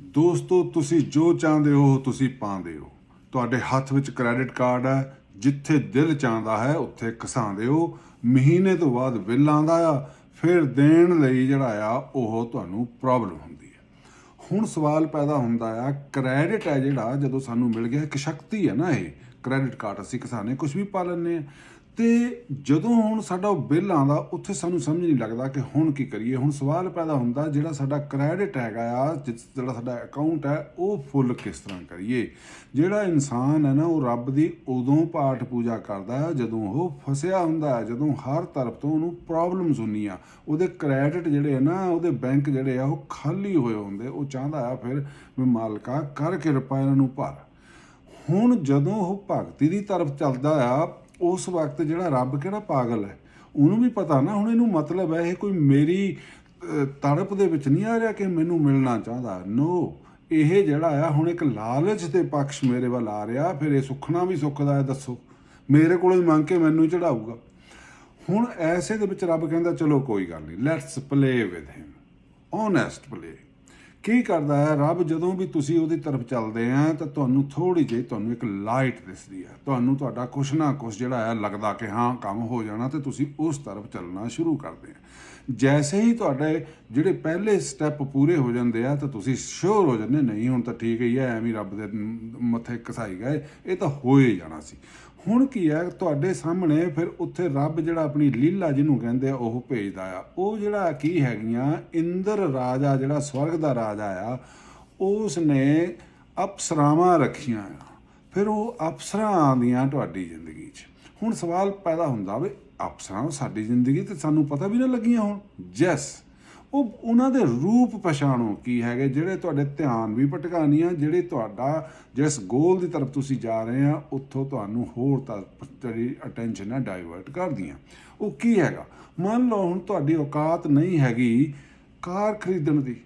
ਦੋਸਤੋ, ਤੁਸੀਂ ਜੋ ਚਾਹੁੰਦੇ ਹੋ, ਤੁਸੀਂ ਪਾਉਂਦੇ ਹੋ। ਤੁਹਾਡੇ ਹੱਥ ਵਿੱਚ ਕ੍ਰੈਡਿਟ ਕਾਰਡ ਹੈ। ਜਿੱਥੇ ਦਿਲ ਚਾਹੁੰਦਾ ਹੈ, ਉੱਥੇ ਘਸਾਉਂਦੇ ਹੋ। ਮਹੀਨੇ ਤੋਂ ਬਾਅਦ ਬਿੱਲ ਆਉਂਦਾ ਆ। ਫਿਰ ਦੇਣ ਲਈ ਜਿਹੜਾ ਆ, ਉਹ ਤੁਹਾਨੂੰ ਪ੍ਰੋਬਲਮ ਹੁੰਦੀ ਹੈ। ਹੁਣ ਸਵਾਲ ਪੈਦਾ ਹੁੰਦਾ ਆ ਕ੍ਰੈਡਿਟ ਹੈ ਜਿਹੜਾ, ਜਦੋਂ ਸਾਨੂੰ ਮਿਲ ਗਿਆ, ਇੱਕ ਸ਼ਕਤੀ ਹੈ ਨਾ ਇਹ। ਕ੍ਰੈਡਿਟ ਕਾਰਡ ਅਸੀਂ ਕਿਸਾਨੇ ਕੁਝ ਵੀ ਪਾ ਲੈਂਦੇ ਆ ਤੇ ਜਦੋਂ ਹੁਣ ਸਾਡਾ ਉਹ ਬਿੱਲ ਆਉਂਦਾ, ਉੱਥੇ ਸਾਨੂੰ ਸਮਝ ਨਹੀਂ ਲੱਗਦਾ ਕਿ ਹੁਣ ਕੀ ਕਰੀਏ। ਹੁਣ ਸਵਾਲ ਪੈਦਾ ਹੁੰਦਾ, ਜਿਹੜਾ ਸਾਡਾ ਕ੍ਰੈਡਿਟ ਹੈਗਾ ਆ ਜਿਹੜਾ ਸਾਡਾ ਅਕਾਊਂਟ ਹੈ, ਉਹ ਫੁੱਲ ਕਿਸ ਤਰ੍ਹਾਂ ਕਰੀਏ? ਜਿਹੜਾ ਇਨਸਾਨ ਹੈ ਨਾ, ਉਹ ਰੱਬ ਦੀ ਉਦੋਂ ਪਾਠ ਪੂਜਾ ਕਰਦਾ ਹੈ, ਜਦੋਂ ਉਹ ਫਸਿਆ ਹੁੰਦਾ ਹੈ, ਜਦੋਂ ਹਰ ਤਰਫ ਤੋਂ ਉਹਨੂੰ ਪ੍ਰੋਬਲਮਸ ਹੁੰਦੀਆਂ। ਉਹਦੇ ਕ੍ਰੈਡਿਟ ਜਿਹੜੇ ਆ ਨਾ, ਉਹਦੇ ਬੈਂਕ ਜਿਹੜੇ ਆ, ਉਹ ਖਾਲੀ ਹੋਏ ਹੁੰਦੇ। ਉਹ ਚਾਹੁੰਦਾ ਆ ਫਿਰ ਵੀ ਮਾਲਕਾ ਕਰਕੇ ਰੁਪਏ ਇਹਨਾਂ ਨੂੰ ਭਰ। ਹੁਣ ਜਦੋਂ ਉਹ ਭਗਤੀ ਦੀ ਤਰਫ ਚੱਲਦਾ ਆ ਉਸ ਵਕਤ ਜਿਹੜਾ ਰੱਬ ਕਿਹੜਾ ਪਾਗਲ ਹੈ? ਉਹਨੂੰ ਵੀ ਪਤਾ ਨਾ, ਹੁਣ ਇਹਨੂੰ ਮਤਲਬ ਹੈ ਇਹ ਕੋਈ ਮੇਰੀ ਤੜਪ ਦੇ ਵਿੱਚ ਨਹੀਂ ਆ ਰਿਹਾ ਕਿ ਮੈਨੂੰ ਮਿਲਣਾ ਚਾਹੁੰਦਾ। ਨੋ ਇਹ ਜਿਹੜਾ ਆ, ਹੁਣ ਇੱਕ ਲਾਲਚ ਦੇ ਪੱਖ ਮੇਰੇ ਵੱਲ ਆ ਰਿਹਾ, ਫਿਰ ਇਹ ਸੁਖਣਾ ਵੀ ਸੁੱਖਦਾ ਹੈ, ਦੱਸੋ। ਮੇਰੇ ਕੋਲੋਂ ਹੀ ਮੰਗ ਕੇ ਮੈਨੂੰ ਚੜਾਊਗਾ ਹੁਣ ਐਸੇ ਦੇ ਵਿੱਚ ਰੱਬ ਕਹਿੰਦਾ, ਚਲੋ ਕੋਈ ਗੱਲ ਨਹੀਂ let's play with him honest play ਕੀ ਕਰਦਾ ਹੈ ਰੱਬ? ਜਦੋਂ ਵੀ ਤੁਸੀਂ ਉਹਦੀ ਤਰਫ ਚੱਲਦੇ ਆ, ਤਾਂ ਤੁਹਾਨੂੰ ਥੋੜੀ ਜਿਹੀ ਤੁਹਾਨੂੰ ਇੱਕ ਲਾਈਟ ਦਿਸਦੀ ਹੈ। ਤੁਹਾਨੂੰ ਤੁਹਾਡਾ ਕੁਛ ਨਾ ਕੁਛ ਜਿਹੜਾ ਹੈ ਲੱਗਦਾ ਕਿ ਹਾਂ, ਕੰਮ ਹੋ ਜਾਣਾ ਤੇ ਤੁਸੀਂ ਉਸ ਤਰਫ ਚੱਲਣਾ ਸ਼ੁਰੂ ਕਰਦੇ ਆ। ਜੈਸੇ ਹੀ ਤੁਹਾਡੇ ਜਿਹੜੇ ਪਹਿਲੇ ਸਟੈਪ ਪੂਰੇ ਹੋ ਜਾਂਦੇ ਆ, ਤਾਂ ਤੁਸੀਂ ਸ਼ੋਰ ਹੋ ਜਾਂਦੇ, ਨਹੀਂ, ਹੁਣ ਤਾਂ ਠੀਕ ਹੀ ਹੈ, ਐਵੇਂ ਰੱਬ ਦੇ ਮੱਥੇ ਕਸਾਈ ਗਏ, ਇਹ ਤਾਂ ਹੋ ਹੀ ਜਾਣਾ ਸੀ। ਹੁਣ ਕੀ ਹੈ, ਤੁਹਾਡੇ ਸਾਹਮਣੇ ਫਿਰ ਉੱਥੇ ਰੱਬ ਜਿਹੜਾ ਆਪਣੀ ਲੀਲਾ ਜਿਹਨੂੰ ਕਹਿੰਦੇ ਆ, ਉਹ ਭੇਜਦਾ ਆ। ਉਹ ਜਿਹੜਾ ਕੀ ਹੈਗੀਆਂ, ਇੰਦਰ ਰਾਜਾ ਜਿਹੜਾ ਸਵਰਗ ਦਾ ਰਾਜਾ ਆ ਉਸ ਨੇ ਅਪਸਰਾਵਾਂ ਰੱਖੀਆਂ ਆ। ਫਿਰ ਉਹ ਅਪਸਰਾਂ ਆਉਂਦੀਆਂ ਤੁਹਾਡੀ ਜ਼ਿੰਦਗੀ 'ਚ। ਹੁਣ ਸਵਾਲ ਪੈਦਾ ਹੁੰਦਾ ਵੀ, ਅਪਸਰਾਂ ਸਾਡੀ ਜ਼ਿੰਦਗੀ ਤੇ ਸਾਨੂੰ ਪਤਾ ਵੀ ਨਾ ਲੱਗੀਆਂ ਹੋਣ। ਜੈਸ। ਉਹ ਉਹਨਾਂ ਦੇ ਰੂਪ ਪਛਾਣੋ ਕੀ ਹੈਗੇ, ਜਿਹੜੇ ਤੁਹਾਡੇ ਧਿਆਨ ਵੀ ਭਟਕਾਣੀਆਂ ਜਿਹੜੇ ਤੁਹਾਡਾ ਜਿਸ ਗੋਲ ਦੀ ਤਰਫ ਤੁਸੀਂ ਜਾ ਰਹੇ ਆ, ਉੱਥੋਂ ਤੁਹਾਨੂੰ ਹੋਰ ਤਾਂ ਜਿਹੜੀ ਅਟੈਂਸ਼ਨ ਨਾ ਡਾਈਵਰਟ ਕਰਦੀਆਂ। ਉਹ ਕੀ ਹੈਗਾ? ਮੰਨ ਲਓ ਹੁਣ ਤੁਹਾਡੀ ਔਕਾਤ ਨਹੀਂ ਹੈਗੀ ਕਾਰ ਖਰੀਦਣ ਦੀ,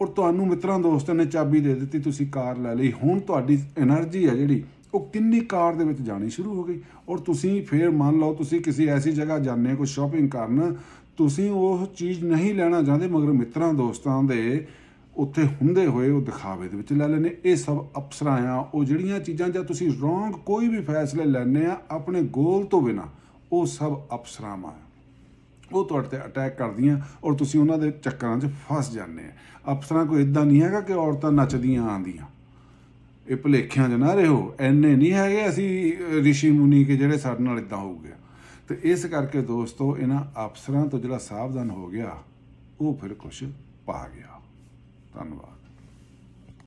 ਔਰ ਤੁਹਾਨੂੰ ਮਿੱਤਰਾਂ ਦੋਸਤਾਂ ਨੇ ਚਾਬੀ ਦੇ ਦਿੱਤੀ, ਤੁਸੀਂ ਕਾਰ ਲੈ ਲਈ, ਹੁਣ ਤੁਹਾਡੀ એનર્ਜੀ ਹੈ ਜਿਹੜੀ, ਉਹ ਕਿੰਨੀ ਕਾਰ ਦੇ ਵਿੱਚ ਜਾਣੀ ਸ਼ੁਰੂ ਹੋ ਗਈ। ਔਰ ਤੁਸੀਂ ਫੇਰ ਮੰਨ ਲਓ ਤੁਸੀਂ ਕਿਸੇ ਐਸੀ ਜਗ੍ਹਾ ਜਾਂਦੇ ਹੋ, ਕੋਈ ਸ਼ਾਪਿੰਗ ਕਰਨ ਤੁਸੀਂ ਉਹ ਚੀਜ਼ ਨਹੀਂ ਲੈਣਾ ਚਾਹੁੰਦੇ ਮਗਰ ਮਿੱਤਰਾਂ ਦੋਸਤਾਂ ਦੇ ਉੱਥੇ ਹੁੰਦੇ ਹੋਏ ਉਹ ਦਿਖਾਵੇ ਦੇ ਵਿੱਚ ਲੈ ਲੈਣੇ ਇਹ ਸਭ ਅਪਸਰਾਂ ਆ। ਉਹ ਜਿਹੜੀਆਂ ਚੀਜ਼ਾਂ ਜਾਂ ਤੁਸੀਂ ਰੋਂਗ ਕੋਈ ਵੀ ਫੈਸਲੇ ਲੈਣੇ ਆ ਆਪਣੇ ਗੋਲ ਤੋਂ ਬਿਨਾ ਉਹ ਸਭ ਅਪਸਰਾਵਾਂ ਆ। ਉਹ ਤੁਹਾਡੇ ਤੇ ਅਟੈਕ ਕਰਦੀਆਂ ਔਰ ਤੁਸੀਂ ਉਹਨਾਂ ਦੇ ਚੱਕਰਾਂ 'ਚ ਫਸ ਜਾਂਦੇ ਆ। ਅਫਸਰਾਂ ਕੋਈ ਇਦਾਂ ਨਹੀਂ ਹੈਗਾ ਕਿ ਔਰਤਾਂ ਨੱਚਦੀਆਂ ਆਂਦੀਆਂ ਇਹ ਭੁਲੇਖਿਆਂ 'ਚ ਨਾ ਰਹੋ। ਐਨੇ ਨਹੀਂ ਹੈਗੇ ਅਸੀਂ ਅਹ, ਰਿਸ਼ੀ ਮੁਨੀ ਕੇ ਜਿਹੜੇ ਸਾਡੇ ਨਾਲ ਇਦਾਂ ਹੋਊਗੇ ਤੇ ਇਸ ਕਰਕੇ ਦੋਸਤੋ, ਇਹਨਾਂ ਅਫਸਰਾਂ ਤੋਂ ਜਿਹੜਾ ਸਾਵਧਾਨ ਹੋ ਗਿਆ, ਉਹ ਫਿਰ ਕੁਝ ਪਾ ਗਿਆ। ਧੰਨਵਾਦ।